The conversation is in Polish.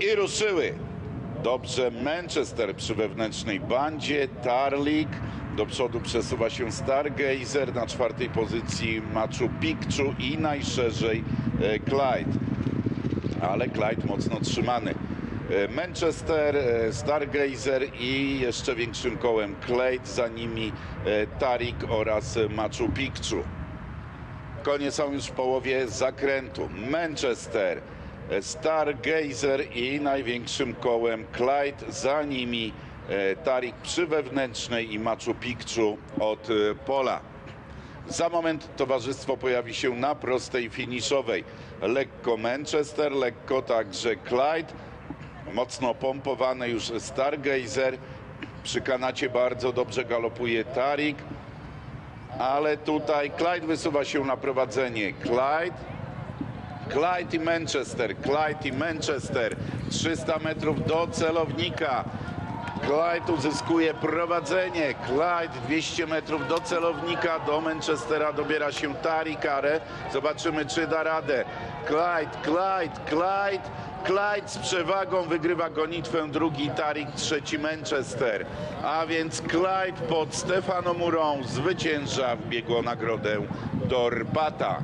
I ruszyły. Dobrze, Manchester przy wewnętrznej bandzie, Tarlik, do przodu przesuwa się Stargazer, na czwartej pozycji Machu Picchu i najszerzej e, Clyde. Ale Clyde mocno trzymany. E, Manchester, e, Stargazer i jeszcze większym kołem Clyde, za nimi Tarik oraz Machu Picchu. Konie są już w połowie zakrętu. Manchester, Stargazer i największym kołem Clyde, za nimi e, Tarik przy wewnętrznej i Machu Picchu od e, pola. Za moment towarzystwo pojawi się na prostej finiszowej. Lekko Manchester, lekko także Clyde. Mocno pompowany już Stargazer. Przy kanacie bardzo dobrze galopuje Tarik. Ale tutaj Clyde wysuwa się na prowadzenie. Clyde. Clyde i Manchester. Clyde i Manchester. 300 metrów do celownika. Clyde uzyskuje prowadzenie. Clyde 200 metrów do celownika. Do Manchestera dobiera się Tarikare. Zobaczymy, czy da radę. Clyde, Clyde, Clyde. Clyde z przewagą wygrywa gonitwę. Drugi Tarik, trzeci Manchester. A więc Clyde pod Stefano Murą zwycięża w biegu o nagrodę Dorpata.